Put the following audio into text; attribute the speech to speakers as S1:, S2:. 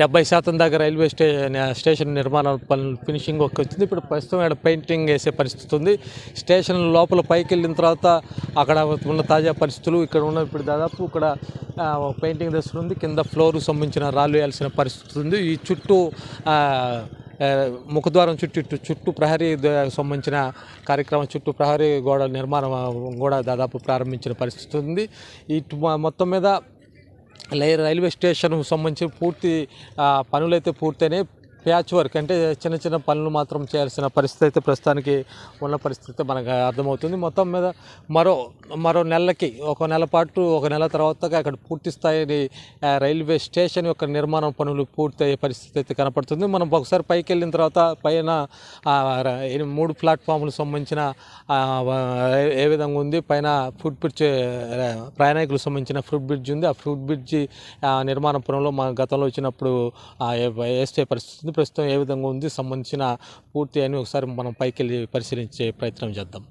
S1: డెబ్బై శాతం దాకా రైల్వే స్టే స్టేషన్ నిర్మాణ పనులు ఫినిషింగ్ ఒక వచ్చింది. ఇప్పుడు ప్రస్తుతం ఇక్కడ పెయింటింగ్ వేసే పరిస్థితి ఉంది. స్టేషన్ లోపల పైకి వెళ్ళిన తర్వాత అక్కడ ఉన్న తాజా పరిస్థితులు ఇక్కడ ఉన్న ఇప్పుడు దాదాపు ఇక్కడ పెయింటింగ్ దశ ఉంది. కింద ఫ్లోర్ సంబంధించిన రాళ్ళు వేయాల్సిన పరిస్థితి ఉంది. ఈ చుట్టూ ముఖద్వారం చుట్టూ చుట్టూ ప్రహరీ సంబంధించిన కార్యక్రమం చుట్టూ ప్రహరీ గోడ నిర్మాణం కూడా దాదాపు ప్రారంభించిన పరిస్థితి ఉంది. ఇటు మొత్తం మీద రైల్వే స్టేషన్కు సంబంధించి పూర్తి పనులైతే పూర్తయినాయి. ప్యాచ్ వర్క్ అంటే చిన్న చిన్న పనులు మాత్రం చేయాల్సిన పరిస్థితి అయితే ప్రస్తుతానికి ఉన్న పరిస్థితి అయితే మనకు అర్థమవుతుంది. మొత్తం మీద మరో మరో నెలకి ఒక నెల పాటు ఒక నెల తర్వాత అక్కడ పూర్తి స్థాయి రైల్వే స్టేషన్ యొక్క నిర్మాణం పనులు పూర్తయ్యే పరిస్థితి అయితే కనపడుతుంది. మనం ఒకసారి పైకి వెళ్ళిన తర్వాత పైన మూడు ప్లాట్ఫామ్లకు సంబంధించిన ఏ- విధంగా ఉంది? పైన ఫుడ్ బ్రిడ్జ్ ప్రయాణికులకు సంబంధించిన ఫుడ్ బ్రిడ్జ్ ఉంది. ఆ ఫుడ్ బ్రిడ్జి ఆ, నిర్మాణ పనులు మా గతంలో వచ్చినప్పుడు వేస్తే పరిస్థితి ప్రస్తుతం ఏ విధంగా ఉంది సంబంధించిన పూర్తి అని ఒకసారి మనం పైకి వెళ్ళి పరిశీలించే ప్రయత్నం చేద్దాం.